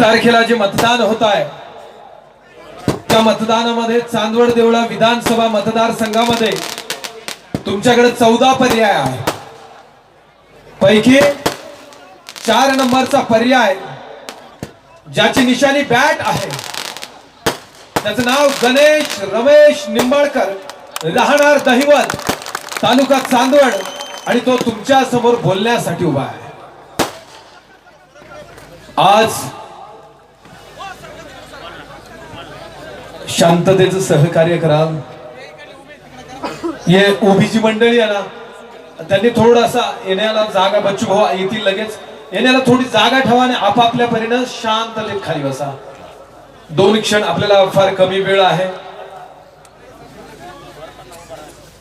तारखेला जे मतदान होत आहे त्या मतदानामध्ये चांदवड देवळा विधानसभा मतदारसंघामध्ये तुमच्याकडे चौदा पर्याय आहे पैकी चार नंबरचा पर्याय ज्याची निशाणी बॅट आहे. त्याचं नाव गणेश रमेश निंबाळकर राहणार दहिवत तालुका चांदवड आणि तो तुमच्यासमोर बोलण्यासाठी उभा आहे. आज शांततेचं सहकार्य कराल हे ओबीसी मंडळी आहे ना त्यांनी थोडासा येण्याला जागा बच्चू भाऊ येतील लगेच. येण्याला थोडी जागा ठेवा आणि आपापल्या परीनं शांततेत खाली बसा. दोन क्षण आपल्याला फार कमी वेळ आहे.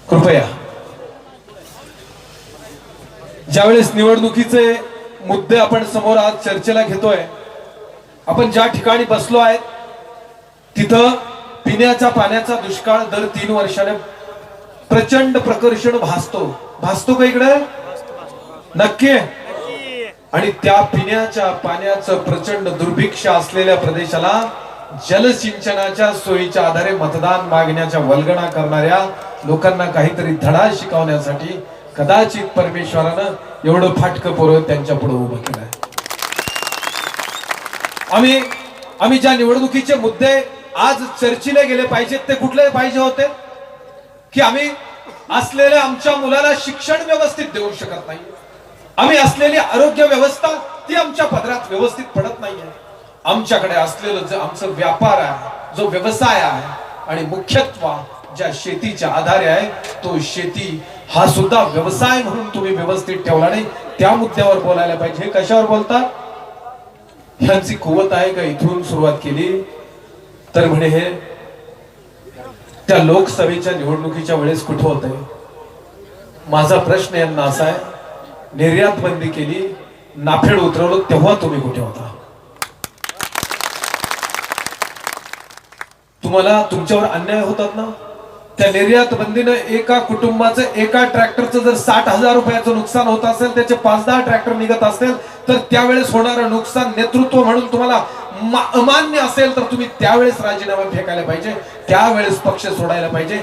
कृपया. ज्यावेळेस निवडणुकीचे मुद्दे आपण समोर आज चर्चेला घेतोय आपण ज्या ठिकाणी बसलो आहे तिथं पिण्याच्या पाण्याचा दुष्काळ दर तीन वर्षाने प्रचंड प्रकर्षण भासतो. भासतो का इकडे? नक्की. आणि त्या पिण्याच्या पाण्याचं प्रचंड दुर्भिक्ष असलेल्या प्रदेशाला जलसिंचनाच्या सोयीच्या आधारे मतदान मागण्याच्या वल्गणा करणाऱ्या लोकांना काहीतरी धडा शिकवण्यासाठी कदाचित परमेश्वरानं एवढं फाटकं पोरं त्यांच्या पुढे उभं केलंय. आम्ही आम्ही ज्या निवडणुकीचे मुद्दे आज चर्चिले गेले पाहिजेत ते कुठले पाहिजे होते? की आम्ही असलेल्या आमच्या मुलाला शिक्षण व्यवस्थित देऊ शकत नाही. आम्ही असलेली आरोग्य व्यवस्था ती आमच्या पदरात व्यवस्थित पडत नाहीये. आमच्याकडे असलेलं जे आमचं व्यापार आहे जो व्यवसाय आहे आणि मुख्यत्व ज्या शेतीच्या आधारे आहे तो शेती हा सुद्धा व्यवसाय म्हणून तुम्ही व्यवस्थित ठेवला नाही. त्या मुद्द्यावर बोलायला पाहिजे. हे कशावर बोलतात ह्यांची कुवत आहे का? इथून सुरुवात केली. तर म्हणे हे त्या लोकसभेच्या निवडणुकीच्या वेळेस कुठं होत माझा प्रश्न यांना असा आहे निर्यात बंदी केली नाफेड उतरवलं तेव्हा तुम्ही कुठे होता? तुम्हाला तुमच्यावर अन्याय होतात ना? त्या निर्यात बंदीनं एका कुटुंबाचं एका ट्रॅक्टरचं जर साठ हजार रुपयाचं नुकसान होत असेल त्याचे पाच दहा ट्रॅक्टर निघत असेल तर त्यावेळेस होणारं नुकसान नेतृत्व म्हणून तुम्हाला अमान्य असेल तर तुम्ही त्यावेळेस राजीनामा फेकायला पाहिजे. त्यावेळेस पक्ष सोडायला पाहिजे.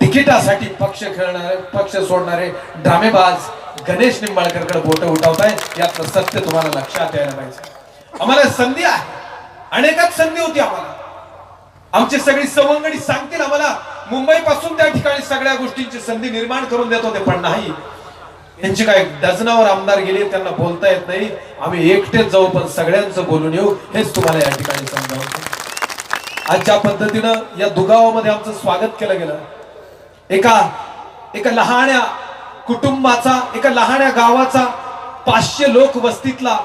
तिकिटासाठी पक्ष खेळणारे पक्ष सोडणारे ड्रामेबाज गणेश निंबाळकरकडे बोट उठावताय. यातलं सत्य तुम्हाला लक्षात यायला पाहिजे. आम्हाला संधी आहे. अनेकच संधी होती आम्हाला. आमची सगळी सवंगडी सांगतील आम्हाला. मुंबई पासून त्या ठिकाणी सगळ्या गोष्टींची संधी निर्माण करून देत होते पण नाही. यांची काय डझनावर आमदार गेले त्यांना बोलता येत नाही. आम्ही एकटेच जाऊ पण सगळ्यांचं बोलून येऊ. हेच तुम्हाला या ठिकाणी समजावं आजच्या पद्धतीनं या दुगावामध्ये आमचं स्वागत केलं गेलं. एका एका लहाण्या कुटुंबाचा एका लहाण्या गावाचा पाचशे लोक वस्तीतला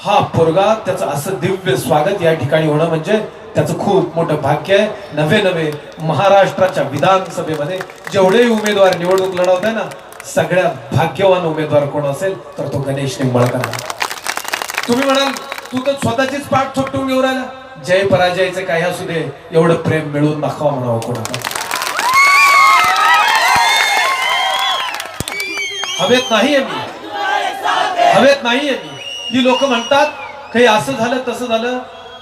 हा पोरगा त्याचं असं दिव्य स्वागत या ठिकाणी होणं म्हणजे त्याचं खूप मोठं भाग्य आहे. नवे नवे महाराष्ट्राच्या विधानसभेमध्ये जेवढे उमेदवार निवडणूक लढवत आहे ना सगळ्यात भाग्यवान उमेदवार कोण असेल तर तो गणेश निंबाळकर तुम्ही म्हणाल तू तर स्वतःचीच पाठ थोपटून घेऊन राहिला जय पराजयचं काही असू दे एवढं प्रेम मिळवून दाखवा म्हणावं कोणाला हवेत नाहीये मी. हवेत नाहीये मी. ही लोक म्हणतात काही असं झालं तसं झालं.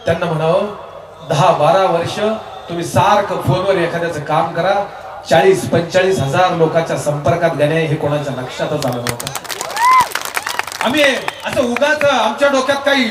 त्यांना म्हणावं दहा बारा वर्ष तुम्ही सारखं फोनवर एखाद्याचं काम करा चाळीस पंचाळीस हजार लोकांच्या संपर्कात घेणे हे कोणाच्या लक्षातच आलं नव्हतं. आम्ही असं उगाच आमच्या डोक्यात काही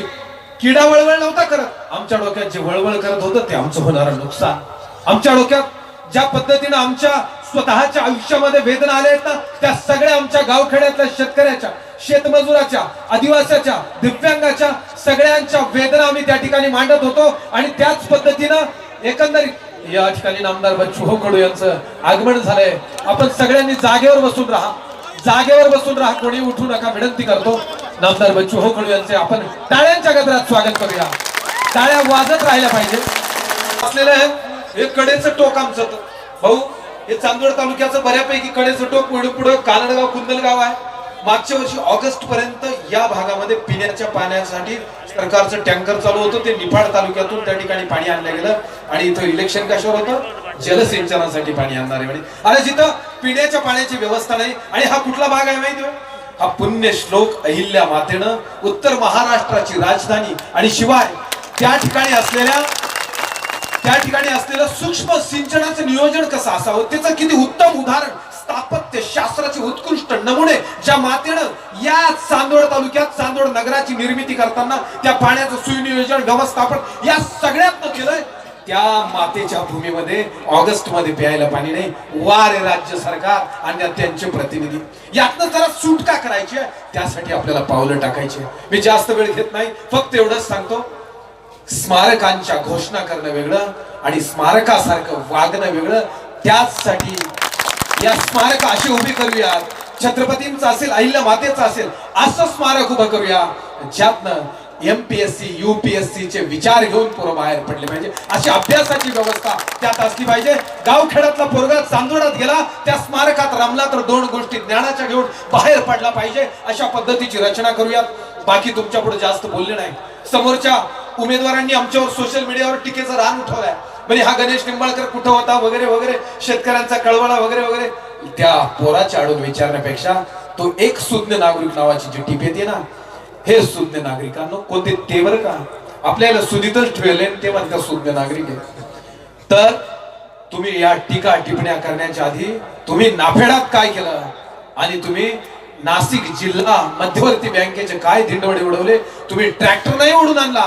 किडा वळवळ नव्हता करत. आमच्या डोक्यात जे वळवळ करत होतं ते आमचं होणारं नुकसान. आमच्या डोक्यात ज्या पद्धतीनं आमच्या स्वतःच्या आयुष्यामध्ये वेदना आल्या आहेत ना त्या सगळ्या आमच्या गावखेड्यातल्या शेतकऱ्याच्या शेतमजुराच्या आदिवासाच्या दिव्यांगाच्या सगळ्यांच्या वेदना आम्ही त्या ठिकाणी मांडत होतो. आणि त्याच पद्धतीनं एकंदरीत या ठिकाणी नामदार बच्चू हो कडू यांचं आगमन झालंय. आपण सगळ्यांनी जागेवर बसून राहा. जागेवर बसून राहा. कोणी उठू नका. विनंती करतो. नामदार बच्चू हो कडू यांचे आपण टाळ्यांच्या गजरात स्वागत करूया. टाळ्या वाजत राहिल्या पाहिजे असलेलं आहे हे कडेचं टोक आमचं भाऊ हे चांदवड तालुक्याचं बऱ्यापैकी कडेचं टोक पुढे पुढे कानडगाव कुंदलगाव आहे. मागच्या वर्षी ऑगस्ट पर्यंत या भागामध्ये पिण्याच्या पाण्यासाठी सरकारचं टँकर चालू होतं. ते निफाड तालुक्यातून त्या ठिकाणी पाणी आणलं गेलं आणि इथं इलेक्शन कशावर होतं? जलसिंचनासाठी पाणी आणणार आहे म्हणे. जिथं पिण्याच्या पाण्याची व्यवस्था नाही आणि हा कुठला भाग आहे माहिती हा पुण्य श्लोक अहिल्या मातेनं उत्तर महाराष्ट्राची राजधानी आणि शिवाय त्या ठिकाणी असलेल्या त्या ठिकाणी असलेलं सूक्ष्म सिंचनाचं नियोजन कसं असावं? त्याचं किती उत्तम उदाहरण स्थापत्य शास्त्राचे उत्कृष्ट नमुने ज्या मातेनं या चांदोड तालुक्यात चांदोड नगराची निर्मिती करताना त्या पाण्याचं सुनियोजन व्यवस्थापन या सगळ्यात केलंय त्या मातेच्या भूमीमध्ये ऑगस्टमध्ये प्यायला पाणी नाही. वारे राज्य सरकार आणि त्यांचे प्रतिनिधी. यातनं जरा सुटका करायची त्यासाठी आपल्याला पावलं टाकायची मी जास्त वेळ घेत नाही फक्त एवढंच सांगतो स्मारकांच्या घोषणा करणं वेगळं आणि स्मारकासारखं वागणं वेगळं. त्याचसाठी या स्मारक अशी उभी करूयात छत्रपतींचं असेल अहिल्या मातेचा असेल असं स्मारक उभं करूया. ज्यातनं एमपीएससी युपीएससी चे विचार घेऊन पोरं बाहेर पडले पाहिजे. अशी अभ्यासाची व्यवस्था त्यात असली पाहिजे. गावखेड्यातला पोरगा चांदोडात गेला त्या स्मारकात रमला तर दोन गोष्टी ज्ञानाच्या घेऊन बाहेर पडला पाहिजे. अशा पद्धतीची रचना करूयात. बाकी तुमच्यापुढे जास्त बोलले नाही. समोरच्या उमेदवारांनी आमच्यावर सोशल मीडियावर टीकेचं रान उठवलंय. म्हणजे हा गणेश निंबाळकर कुठं होता वगैरे वगैरे शेतकऱ्यांचा कळवळा वगैरे वगैरे. त्या पोराच्या आडून विचारण्यापेक्षा तो एक सुज्ञ नागरिक नावाची जी टीप येते ना हे सुज्ञ नागरिकांनो कोणते ते बरं का? आपल्याला सुधीतच ठेवले ते म्हणतात सुज्ञ नागरिक आहे तर तुम्ही या टीका टिप्पण्या करण्याच्या आधी तुम्ही नाफेडात काय केलं? आणि तुम्ही नाशिक जिल्हा मध्यवर्ती बँकेचे काय धिंडवडे उडवले? तुम्ही ट्रॅक्टर नाही उडून आणला.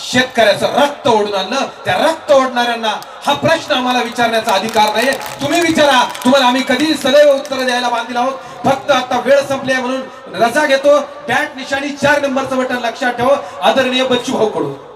शेतकऱ्याचं रक्त ओढून आणलं. त्या रक्त ओढणाऱ्यांना हा प्रश्न आम्हाला विचारण्याचा अधिकार नाहीये. तुम्ही विचारा. तुम्हाला आम्ही कधी सदैव उत्तर द्यायला बांधील आहोत. फक्त आता वेळ संपली आहे म्हणून रजा घेतो. बॅट निशाणी चार नंबरचं बटन लक्षात ठेव. आदरणीय बच्चू भाऊ कडून